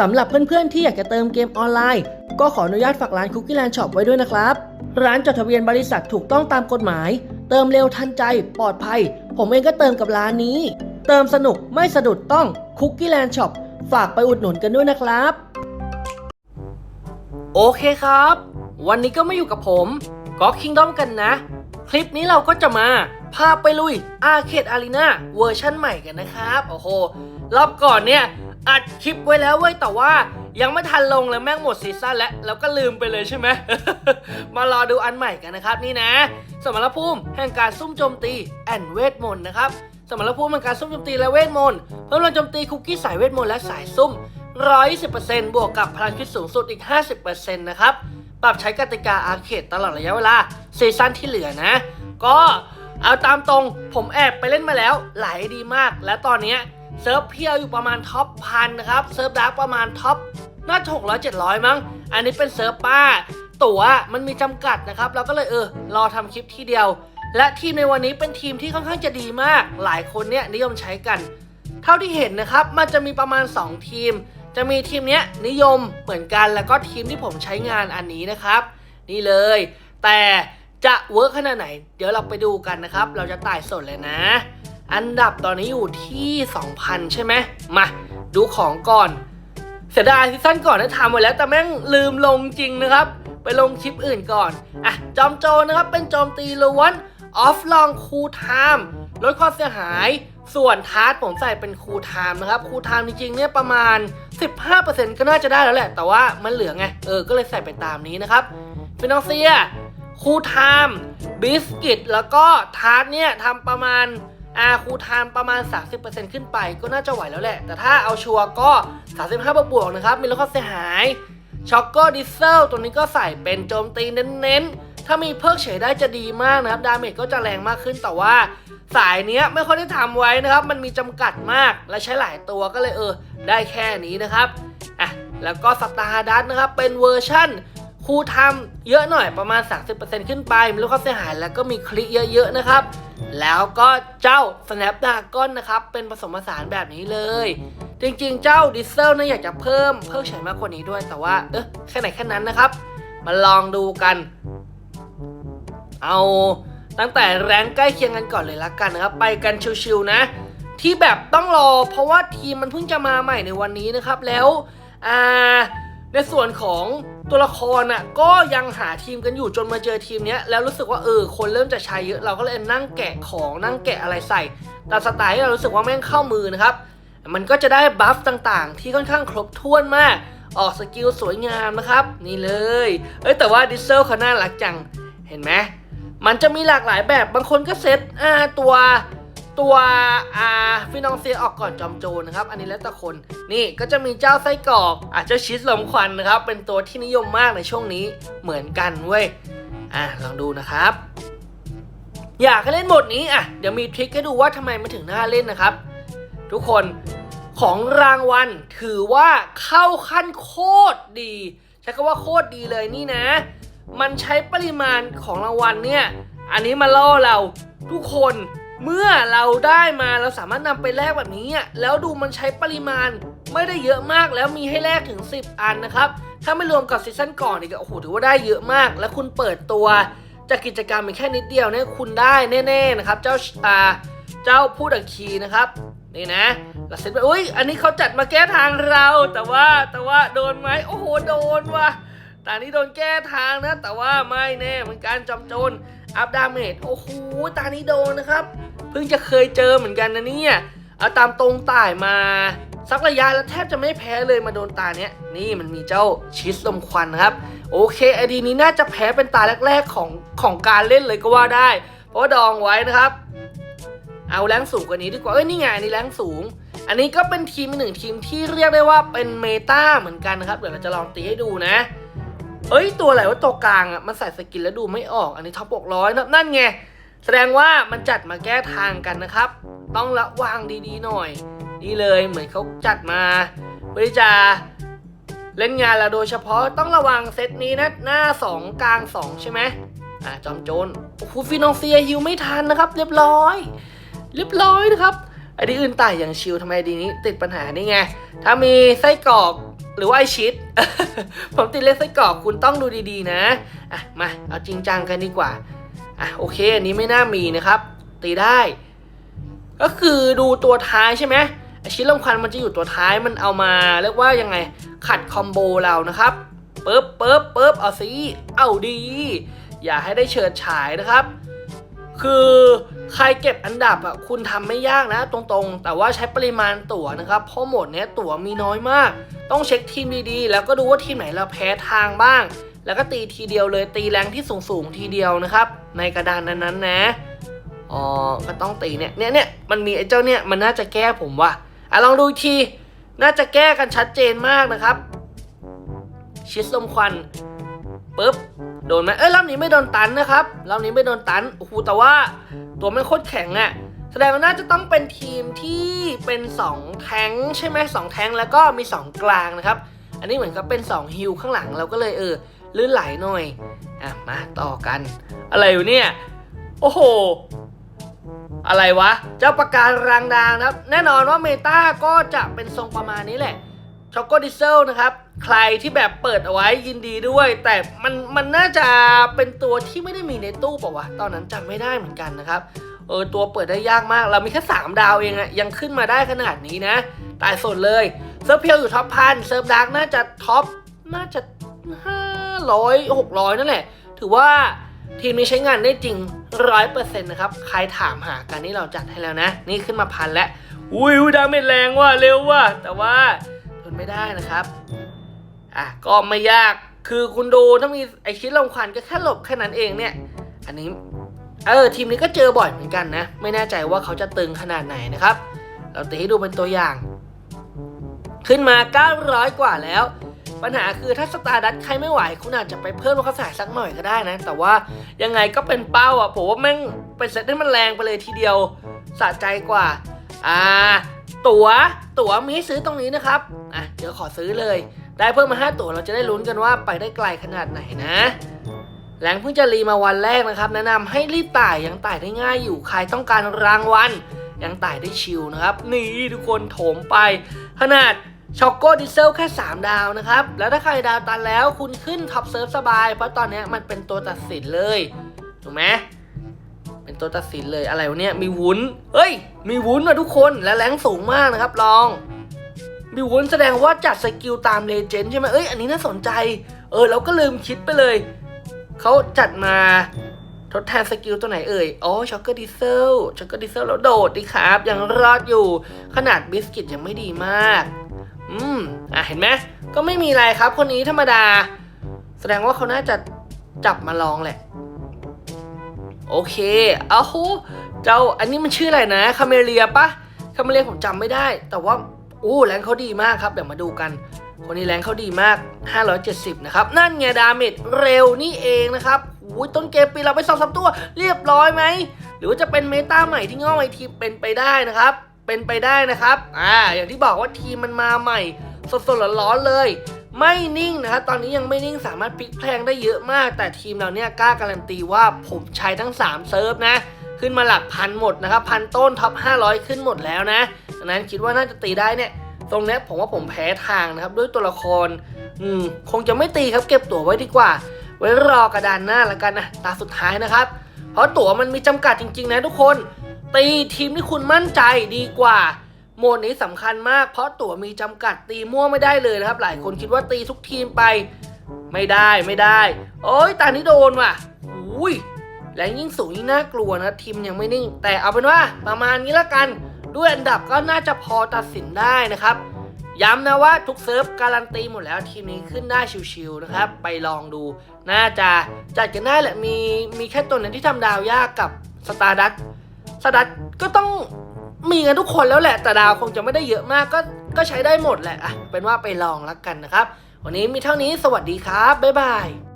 สำหรับเพื่อนๆที่อยากจะเติมเกมออนไลน์ ก็ขออนุญาตฝากร้าน Cookie Land Shop ไว้ด้วยนะครับ ร้านจดทะเบียนบริษัทถูกต้องตามกฎหมาย เติมเร็วทันใจ ปลอดภัย ผมเองก็เติมกับร้านนี้ เติมสนุกไม่สะดุดต้อง Cookie Land Shop ฝากไปอุดหนุนกันด้วยนะครับ โอเคครับ วันนี้ก็ไมาอยู่กับผมก็คิงด้อมกันนะ คลิปนี้เราก็จะมาพาไปลุยอาเคดอารีนาเวอร์ชั่นใหม่กันนะครับ โอ้โห รอบก่อนเนี่ย อัดคลิปไว้แล้วเว้ยแต่ว่ายังไม่ทันลงเลยแม่งหมดซีซั่นแล้วแล้วก็ลืมไปเลยใช่ไหม มารอดูอันใหม่กันนะครับนี่นะ สมรภูมิแห่งการซุ่มโจมตีแอนเวทมนต์นะครับสมรภูมิแห่งการซุ่มโจมตีและเวทมนต์เพิ่มพลังโจมตีคุกกี้สายเวทมนต์และสายซุ่ม120%บวกกับพลังคิดสูงสุดอีก 50%นะครับปรับใช้กติกาอาเคดตลอดระยะเวลาซีซั่นที่เหลือนะ ก็เอาตามตรงผมแอบไปเล่นมาแล้วไหลดีมาก และตอนเนี้ย เซิร์ฟเพียวอยู่ประมาณท็อปพันนะครับ เซิร์ฟดาร์กประมาณท็อปน่าจะหกร้อยเจ็ดร้อยมั้ง อันนี้เป็นเซิร์ฟป้า ตั๋วมันมีจำกัดนะครับ เราก็เลยเออ รอทำคลิปทีเดียว และทีมในวันนี้เป็นทีมที่ค่อนข้างจะดีมาก หลายคนเนี่ยนิยมใช้กัน เท่าที่เห็นนะครับ มันจะมีประมาณ 2 ทีม จะมีทีมเนี้ยนิยมเหมือนกัน แล้วก็ทีมที่ผมใช้งานอันนี้นะครับ นี่เลย แต่จะเวิร์กขนาดไหน เดี๋ยวเราไปดูกันนะครับ เราจะต่ายสดเลยนะ อันดับตอนนี้อยู่ที่ 2,000 ใช่ไหมมา ดูของก่อน เสียดายซีซั่นก่อนนะทำไว้แล้ว แต่แม่งลืมลงจริงนะครับ ไปลงคลิปอื่นก่อน อะ จอมโจรนะครับ เป็นโจมตีล้วนออฟลองคูไทม์ลดความเสียหาย ส่วนทาร์ตผมใส่เป็นคูไทม์นะครับ คูไทม์จริงๆเนี่ยประมาณ 15%ก็น่าจะได้แล้วแหละ แต่ว่ามันเหลือไง เออ ก็เลยใส่ไปตามนี้นะครับฟินอเซียคูไทม์บิสกิตแล้วก็ทาร์ตเนี่ยทำประมาณ อาคูไทม์ประมาณ 30%ขึ้นไปก็น่าจะไหวแล้วแหละ แต่ถ้าเอาชัวร์ก็ 35 บวกๆนะครับ มีลดความเสียหายช็อกโกดิเซลตัวนี้ก็ใส่เป็นโจมตีเน้นๆ ถ้ามีเพิกเฉยได้จะดีมากนะครับ ดาเมจก็จะแรงมากขึ้นแต่ว่าสายเนี้ยไม่ค่อยได้ทำไว้นะครับ มันมีจำกัดมากและใช้หลายตัวก็เลยเออ ได้แค่นี้นะครับอะแล้วก็สตาร์ดัสนะครับ เป็นเวอร์ชั่นครูทำเยอะหน่อยประมาณ 30%ขึ้นไปมีลูกความเสียหายแล้วก็มีคลิเยอะๆนะครับ แล้วก็เจ้า Snapdragon นะครับ เป็นผสมผสานแบบนี้เลย จริงๆ เจ้าดิเซลนะอยากจะเพิ่มเพิ่มใช้มากกว่านี้ด้วย แต่ว่า เออแค่ไหนแค่นั้นนะครับ มาลองดูกัน เอาตั้งแต่แรงใกล้เคียงกันก่อนเลยละกันนะครับ ไปกันชิวๆนะ ที่แบบต้องรอ เพราะว่าทีมมันเพิ่งจะมาใหม่ในวันนี้นะครับ แล้ว อ่า ในส่วนของ ตัวละครน่ะก็ยังหาทีมกันอยู่จนมาเจอทีมเนี้ยแล้วรู้สึกว่าเออคนเริ่มจะใช้เยอะเราก็เลยนั่งแกะของนั่งแกะอะไรใส่ตามสไตล์ที่เรารู้สึกว่าแม่งเข้ามือนะครับมันก็จะได้บัฟต่างๆ ที่ค่อนข้างครบถ้วนมาก ออกสกิลสวยงามนะครับ นี่เลยเอ้ยแต่ว่าดิเซลเขาน่ารักจังเห็นไหมมันจะมีหลากหลายแบบบางคนก็เซตตัว ตัวอ่าฟินองเซียออกก่อนจอมโจรนะครับ อันนี้แล้วแต่คนนี่ก็จะมีเจ้าไส้กรอกอาจจะชีสลมควันนะครับ เป็นตัวที่นิยมมากในช่วงนี้เหมือนกันเว้ยอะลองดูนะครับ อยากให้เล่นหมดนี้อะเดี๋ยวมีทริคให้ดูว่าทำไมมันถึงน่าเล่นนะครับ ทุกคนของรางวัลถือว่าเข้าขั้นโคตรดีใช้คำว่าโคตรดีเลยนี่นะ มันใช้ปริมาณของรางวัลเนี่ย อันนี้มาล่อเราทุกคน เมื่อเราได้มาเราสามารถนำไปแลกแบบนี้อะแล้วดูมันใช้ปริมาณไม่ได้เยอะมากแล้วมีให้แลกถึง 10 อันนะครับ ถ้าไม่รวมกับซีซั่นก่อนอีกโอ้โหถือว่าได้เยอะมาก แล้วคุณเปิดตัวจากกิจกรรมเป็นแค่นิดเดียวเนี่ยคุณได้แน่ๆนะครับเจ้าอ่าเจ้าผู้ดักคีนะครับนี่นะเราเซ็ตไปอุ้ยอันนี้เขาจัดมาแก้ทางเรา แต่ว่าแต่ว่าโดนไหมโอ้โหโดนว่ะแต่อันนี้โดนแก้ทางนะ แต่ว่าไม่แน่เหมือนการจำโจร อัพดาเมจโอ้โหตานี้โดนนะครับ เพิ่งจะเคยเจอเหมือนกันนะเนี่ย เอาตามตรงต่ายมา สักระยะแล้วแทบจะไม่แพ้เลยมาโดนตาเนี้ย นี่มันมีเจ้าชิสลมควันนะครับ โอเคไอดีนี้น่าจะแพ้เป็นตาแรก ๆ ของของการเล่นเลยก็ว่าได้ เพราะว่าดองไว้นะครับ เอาแรงสูงกว่านี้ดีกว่า เอ้ยนี่ไงอันนี้แรงสูง อันนี้ก็เป็นทีมหนึ่งทีมที่เรียกได้ว่าเป็นเมตาเหมือนกันนะครับ เดี๋ยวเราจะลองตีให้ดูนะ เอ้ยตัวอะไรว่าตัวกลางอะมันใส่สกินแล้วดูไม่ออก อันนี้ท็อปหกร้อยนั่นไง แสดงว่ามันจัดมาแก้ทางกันนะครับ ต้องระวังดีๆหน่อย นี่เลยเหมือนเขาจัดมาเพื่อจะเล่นงานเราโดยเฉพาะต้องระวังเซตนี้นะหน้า 2 กลาง 2 ใช่ไหมอ่าจอมโจรโอ้โหฟินองเซียฮิวไม่ทันนะครับ เรียบร้อย เรียบร้อยนะครับไอ้ดีอื่นต่ายอย่างชิวทำไมดีนี้ติดปัญหานี่ไง ถ้ามีไส้กรอก หรือว่าไอชิด ผมติดเล็กไส้กรอกคุณต้องดูดีๆนะอะมาเอาจริงจังกันดีกว่าอะโอเค อันนี้ไม่น่ามีนะครับ ตีได้ ก็คือดูตัวท้ายใช่ไหมไอชิ้นลมควันมันจะอยู่ตัวท้ายมันเอามาเรียกว่ายังไงขัดคอมโบเรานะครับปึ๊บปึ๊บปึ๊บเอาสิเอาดี อย่าให้ได้เฉิดฉายนะครับ คือ ใครเก็บอันดับอะคุณทำไม่ยากนะตรงๆ แต่ว่าใช้ปริมาณตั๋วนะครับ เพราะหมดเนี้ยตั๋วมีน้อยมาก ต้องเช็คทีมดีๆ แล้วก็ดูว่าทีมไหนเราแพ้ทางบ้าง แล้วก็ตีทีเดียวเลยตีแรงที่สูงๆทีเดียวนะครับ ในกระดานนั้นๆนะอ๋อก็ต้องตีเนี่ยเนี่ยเนี่ยมันมีไอ้เจ้าเนี่ยมันน่าจะแก้ผมว่ะอะลองดูที น่าจะแก้กันชัดเจนมากนะครับ ชิดลมควันปึ๊บ โดนไหมเอ้ยรอบนี้ไม่โดนตันนะครับรอบนี้ไม่โดนตันโอ้โหแต่ว่าตัวมันโคตรแข็งอะ่ะแสดงว่าน่าจะต้องเป็นทีมที่เป็น 2 แทงใช่ไหมสองแทงแล้วก็มี 2 กลางนะครับ อันนี้เหมือนกับเป็น 2 ฮิลข้างหลังเราก็เลยเออลื่นไหลหน่อย อะ มาต่อกัน อะไรอยู่เนี่ย โอ้โห อะไรวะ เจ้าประการังดางนะครับ แน่นอนว่าเมตาก็จะเป็นทรงประมาณนี้แหละ ช็อกโกดิเซลนะครับ ใครที่แบบเปิดเอาไว้ยินดีด้วย แต่มันมันน่าจะเป็นตัวที่ไม่ได้มีในตู้ป่าวะ ตอนนั้นจำไม่ได้เหมือนกันนะครับ เออตัวเปิดได้ยากมาก เรามีแค่ 3 ดาวเองอะยังขึ้นมาได้ขนาดนี้นะ ตายสดเลย เซิร์ฟเพียวอยู่ท็อปพันเซิร์ฟดาร์กน่าจะท็อปน่าจะ 500 600 นั่นแหละ ถือว่าทีมนี้ใช้งานได้จริง100%นะครับ ใครถามหากันนี่เราจัดให้แล้วนะ นี่ขึ้นมาพันแล้ว อุ้ยอุ้ยดาเมจแรงว่ะเร็วว่ะแต่ว่า ทนไม่ได้นะครับ อะก็ไม่ยากคือคุณดูถ้ามีไอชิ้นลมควันก็แค่หลบแค่นั้นเองเนี่ย อันนี้เออทีมนี้ก็เจอบ่อยเหมือนกันนะ ไม่แน่ใจว่าเขาจะตึงขนาดไหนนะครับ เราตีให้ดูเป็นตัวอย่าง ขึ้นมา 900 กว่าแล้ว ปัญหาคือถ้าสตาร์ดัตใครไม่ไหว คุณอาจจะไปเพิ่มลูกกระสายสักหน่อยก็ได้นะ แต่ว่ายังไงก็เป็นเป้าอะผมว่าแม่งเป็นเซตให้มันแรงไปเลยทีเดียวสะใจกว่า อ่า ตั๋วตั๋วมีให้ซื้อตรงนี้นะครับ เดี๋ยวขอซื้อเลย ได้เพิ่มมา5ตัวเราจะได้ลุ้นกันว่าไปได้ไกลขนาดไหนนะแรงเพิ่งจะรีมาวันแรกนะครับ แนะนำให้รีบไต่ยังไต่ได้ง่ายอยู่ใครต้องการรางวัลยังไต่ได้ชิลนะครับ นี่ทุกคนโถมไป ขนาดช็อกโกดิเซลแค่ 3 ดาวนะครับ แล้วถ้าใครดาวตันแล้วคุณขึ้นท็อปเซิร์ฟสบาย เพราะตอนนี้มันเป็นตัวตัดสินเลยถูกไหมเป็นตัวตัดสินเลยอะไรวะเนี่ยมีวุ้นเฮ้ย มีวุ้นนะทุกคนและแรงสูงมากนะครับลอง มีวุ้นแสดงว่าจัดสกิลตามเลเจนด์ใช่ไหมเอ้ยอันนี้น่าสนใจ เออเราก็ลืมคิดไปเลย เขาจัดมาทดแทนสกิลตัวไหนเอ่ย อ๋อช็อกเกอร์ดิเซลช็อกเกอร์ดิเซลแล้วโดดดีครับ ยังรอดอยู่ ขนาดบิสกิตยังไม่ดีมาก อืม อะเห็นไหม ก็ไม่มีอะไรครับ คนนี้ธรรมดา แสดงว่าเขาน่าจะจับมาลองแหละ โอเคเอาโหเจ้า อันนี้มันชื่ออะไรนะ คาเมเลียปะคาเมเลียผมจำไม่ได้ แต่ว่า อู้แรงเขาดีมากครับเดี๋ยวมาดูกัน คนนี้แรงเขาดีมาก 570 นะครับ นั่นไงดาเมจเร็วนี่เองนะครับอุ้ยต้นเกมปีเราไปสองสามตัวเรียบร้อยไหม หรือว่าจะเป็นเมตาใหม่ที่งอกไอทีเป็นไปได้นะครับ เป็นไปได้นะครับ อ่า อย่างที่บอกว่าทีมมันมาใหม่ สดๆร้อนๆเลย ไม่นิ่งนะครับตอนนี้ยังไม่นิ่งสามารถพลิกแพลงได้เยอะมาก แต่ทีมเราเนี่ยกล้าการันตีว่าผมใช้ทั้ง 3 เซิร์ฟนะ ขึ้นมาหลักพันหมดนะครับพันต้นท็อป500 ขึ้นหมดแล้วนะดังนั้นคิดว่าน่าจะตีได้เนี่ย ตรงนี้ผมว่าผมแพ้ทางนะครับ ด้วยตัวละคร อืม คงจะไม่ตีครับ เก็บตั๋วไว้ดีกว่า ไว้รอกระดานหน้าแล้วกันนะตาสุดท้ายนะครับ เพราะตั๋วมันมีจำกัดจริง ๆ นะทุกคน ตีทีมที่คุณมั่นใจดีกว่าโหมดนี้สำคัญมาก เพราะตั๋วมีจำกัดตีมั่วไม่ได้เลยนะครับ หลายคนคิดว่าตีทุกทีมไป ไม่ได้ไม่ได้ โอ้ยตานี้โดนว่ะอุ้ย แรงยิ่งสูงยิ่งน่ากลัวนะทีมยังไม่นิ่ง แต่เอาเป็นว่าประมาณนี้ละกัน ด้วยอันดับก็น่าจะพอตัดสินได้นะครับย้ำนะว่าทุกเซิร์ฟการันตีหมดแล้วทีมนี้ขึ้นได้ชิวๆนะครับ ไปลองดู น่าจะจัดกันได้แหละมีมีแค่ตัวนั้นที่ทำดาวยากกับสตาร์ดัตสตาร์ดัตก็ต้องมีกันทุกคนแล้วแหละ แต่ดาวคงจะไม่ได้เยอะมากก็ก็ใช้ได้หมดแหละอะเป็นว่าไปลองแล้วกันนะครับ วันนี้มีเท่านี้สวัสดีครับ บ๊ายบาย